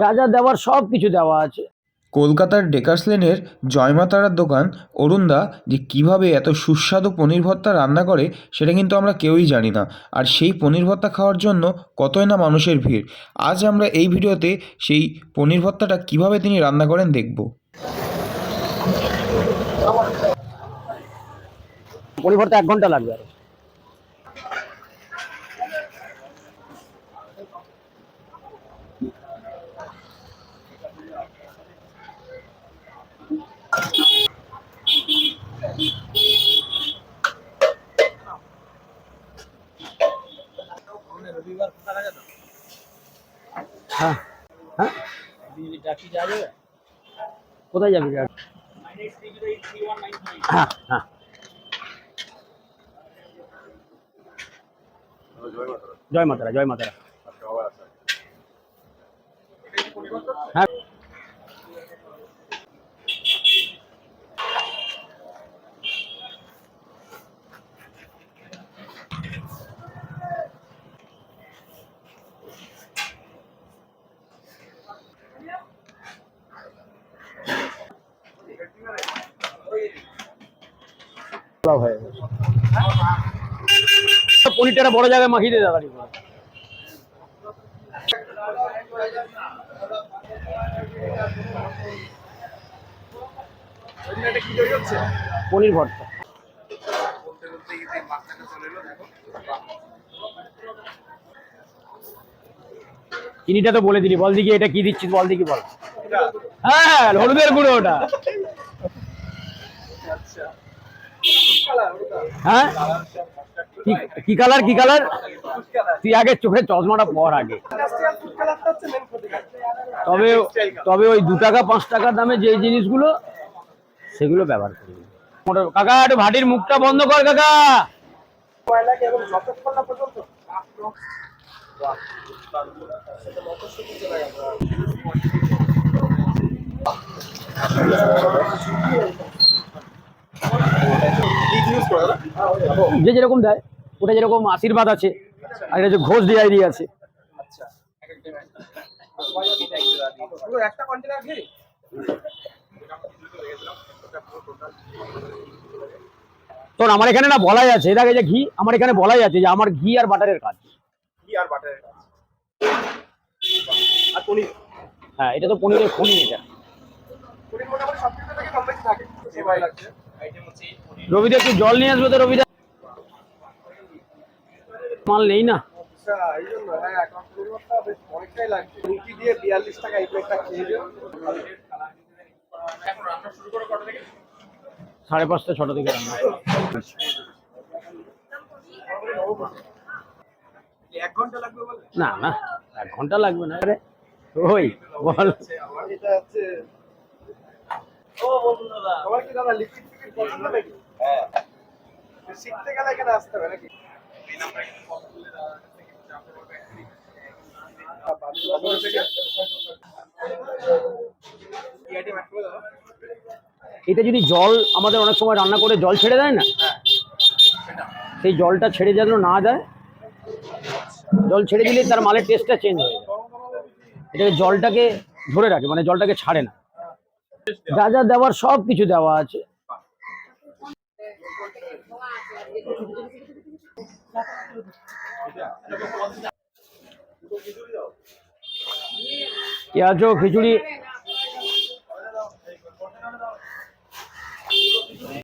যা যা দেওয়ার সব কিছু দেওয়া আছে। কলকাতার ডেকার্স লেনের জয়মাতারার দোকান অরুণদা যে কীভাবে এত সুস্বাদু পনির ভর্তা রান্না করে সেটা কিন্তু আমরা কেউই জানি না। আর সেই পনির ভর্তা খাওয়ার জন্য কতই না মানুষের ভিড়। আজ আমরা এই ভিডিওতে সেই পনির ভর্তাটা কীভাবে তিনি রান্না করেন দেখব। পরিবর্তে এক ঘণ্টা লাগবে হ্যাঁ। হ্যাঁ? কোথায় যাবি? হ্যাঁ হ্যাঁ। জয় মাতারা জয় মাতারা। পনিরটা বড় জায়গায় মাখিয়ে দিয়ে পনির ভর্তা। চিনিটা তো বলে দিলি, বল দিকে এটা কি দিচ্ছিস, বল দিকে বল। হ্যাঁ হলুদের গুঁড়ো ওটা। হ্যাঁ? কি- কালার কি কালার তুই আগে চোখে চশমাটা পর আগে। তবে তবে ওই দু টাকা, পাঁচ টাকার দামে যে জিনিসগুলো, সেগুলো ব্যবহার করি। মোটা- কাকা, একটু ভাটির মুখটা বন্ধ কর, কাকা। যে যেরকম দেয় ওটা যেরকম আশীর্বাদ আছে আর এটা হচ্ছে ঘোষ ডিআইডি আছে। তোর আমার এখানে না বলাই আছে এর আগে যে ঘি আমার এখানে বলাই আছে যে আমার ঘি আর বাটারের কাজ। ঘি আর বাটারের কাজ। আর পনির? হ্যাঁ এটা তো পনিরের খনি এটা। রবিদা একটু জল নিয়ে আসবে তো রবিদা? মাল নেই না? খেয়ে দিও সাড়ে পাঁচটা ছটা থেকে রান্না। না না এক ঘণ্টা লাগবে না। আরে ওই বল এটা হচ্ছে ও বন্ধুরা তোমার কি দাদা লিকুইড পছন্দ নাকি? হ্যাঁ। শিখতে গেলে এখানে আসতে হবে নাকি? এটা যদি জল আমাদের অনেক সময় রান্না করে জল ছেড়ে দেয় না? সেই জলটা ছেড়ে যেন না দেয় জল ছেড়ে দিলে তার মালের টেস্টটা চেঞ্জ হয়ে যায়। এটাকে জলটাকে ধরে রাখে মানে জলটাকে ছাড়ে না। যা যা দেওয়ার সব কিছু দেওয়া আছে। পেঁয়াজও খিচুড়ি